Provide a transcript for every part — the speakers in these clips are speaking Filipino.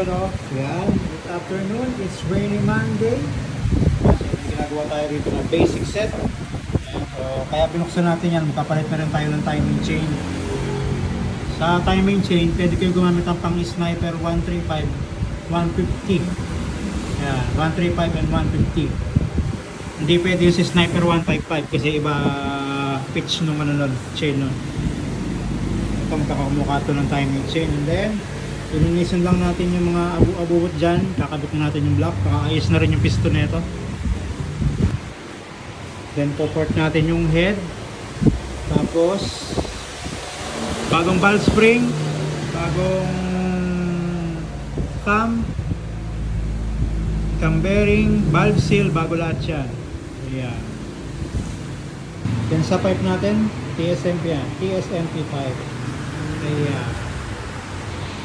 Yun o. Yan. Good afternoon. It's rainy Monday. May ginagawa tayo rito ng basic set. Ayan. So, kaya binuksan natin yan. Magkapalit na rin tayo ng timing chain. Sa timing chain, pwede kayo gumamit ang pang sniper 135, 150. Yan. 135 and 150. Hindi pwede yung si sniper 155 kasi iba pitch nung ano nun, chain nun. Ito magkakamukha to ng timing chain. And then, Ilinisan lang natin yung mga abu-abuot dyan. Kakabit na natin yung block. Kakaayos na rin yung piston nito. Then poport natin yung head. Tapos bagong valve spring, bagong cam, cam bearing, valve seal, bago lahat yan. Ayan. Then sa pipe natin, TSMP yan. TSMP pipe.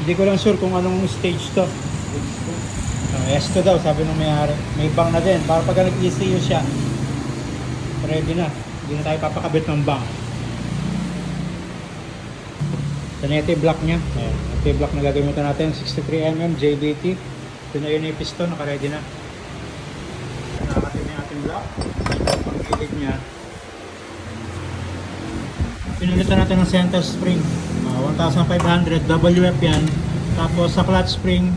Hindi ko lang sure kung anong stage to. Uh, S2 daw, sabi nung may-ari. May bang na din. Para pag nag-ECU siya, ready na. Hindi na tayo papakabit ng bang. Ito na yung block niya. Ayan. Ito yung block na gagamitan natin. 63mm JBT. Ito na yun yung piston. Naka-ready na. Nakakatin na yung ating block. Ang gilid niya. Pinilitan natin ng center spring. Uh, 1,500 WF yan. Tapos sa clutch spring,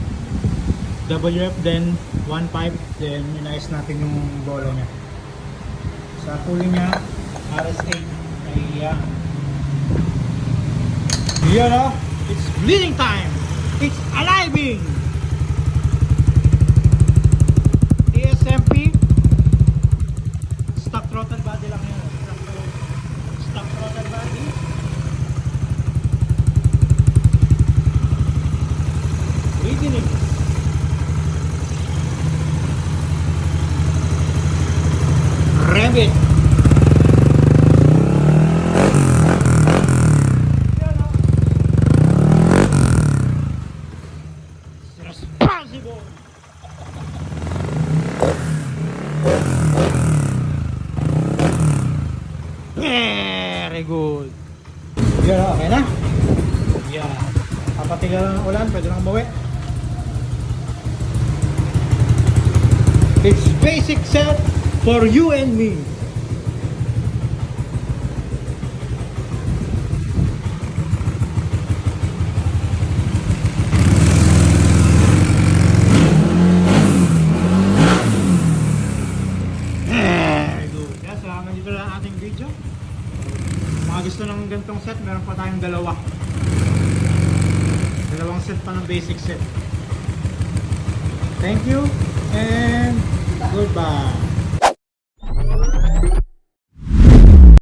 WF din, 1.5 then inayos natin yung bola niya. Sa pulley niya, RS8. Ayan. Yan o! It's bleeding time! It's aliving! Responsible. Very good. Yan, okay na? Yan. Papatigal lang ng ulan, pwede nang umuwi. It's basic set for you and me. Salamat dito lang ang ating video. Mga gusto ng gantong set, meron pa tayong dalawa. Dalawang set pa ng basic set. Thank you and goodbye.